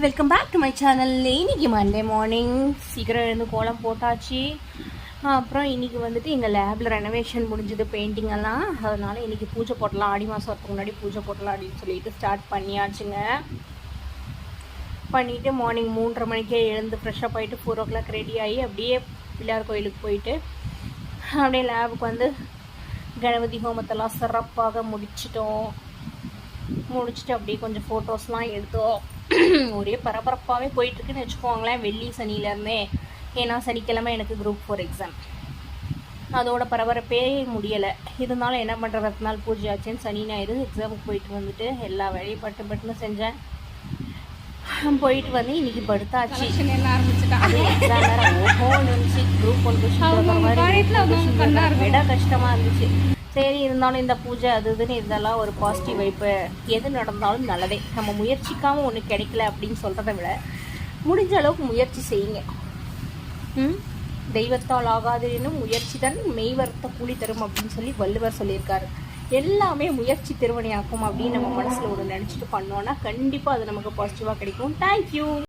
Welcome back to my channel இன்னைக்கு Monday morning சீக்கிரம் எழுந்து கோலம் போட்டாச்சு. அப்புறம் இன்னைக்கு வந்துட்டு எங்கள் லேபில் ரெனோவேஷன் முடிஞ்சது பெயிண்டிங் எல்லாம். அதனால இன்னைக்கு பூஜை போடலாம் ஆடி மாதம் வரத்துக்கு முன்னாடி பூஜை போடலாம் அப்படின்னு சொல்லிட்டு ஸ்டார்ட் பண்ணியாச்சுங்க. பண்ணிவிட்டு மார்னிங் மூன்றரை மணிக்கே எழுந்து ஃப்ரெஷ்ஷப் ஆகிட்டு ஃபோர் ஓ கிளாக் ரெடி ஆகி அப்படியே பிள்ளையார் கோயிலுக்கு போயிட்டு அப்படியே லேபுக்கு வந்து கணபதி ஹோமத்தெல்லாம் சிறப்பாக முடிச்சிட்டோம். முடிச்சுட்டு அப்படியே கொஞ்சம் ஃபோட்டோஸ்லாம் எடுத்தோம் ஒரே பரபரப்பாகவே போயிட்டுருக்குன்னு வச்சுக்கோங்களேன் வெள்ளி சனியிலேருந்தே. ஏன்னா சனிக்கிழமை எனக்கு குரூப் ஃபோர் எக்ஸாம் அதோட பரபரப்பே முடியலை. இருந்தாலும் என்ன பண்ணுறது பத்து நாள் பூஜை ஆச்சுன்னு சனி ஞாயிறு எக்ஸாமுக்கு போயிட்டு வந்துட்டு எல்லா வேலையும் பட்டு பட்டுன்னு செஞ்சேன். போயிட்டு வந்து இன்னைக்கு படுத்தாச்சு. எக்ஸாம் வேற ஓஹோன்னு இருந்துச்சு. குரூப் ஒன் இருக்கும். விட கஷ்டமா இருந்துச்சு. சரி இருந்தாலும் இந்த பூஜை அது இதுன்னு இதெல்லாம் ஒரு பாசிட்டிவ் வைப்பு. எது நடந்தாலும் நல்லதே. நம்ம முயற்சிக்காமல் ஒன்று கிடைக்கல அப்படின்னு சொல்கிறத விட முடிஞ்ச அளவுக்கு முயற்சி செய்யுங்க. ம்? தெய்வத்தால் என்னும் முயற்சி தான் மெய்வரத்த கூலி தரும் அப்படின்னு சொல்லி வள்ளுவர் சொல்லியிருக்காரு. எல்லாமே முயற்சி திருவணியாக்கும் அப்படின்னு நம்ம மனசில் ஒன்று நினச்சிட்டு பண்ணோன்னா கண்டிப்பாக அது நமக்கு பாசிட்டிவாக கிடைக்கும். தேங்க்யூ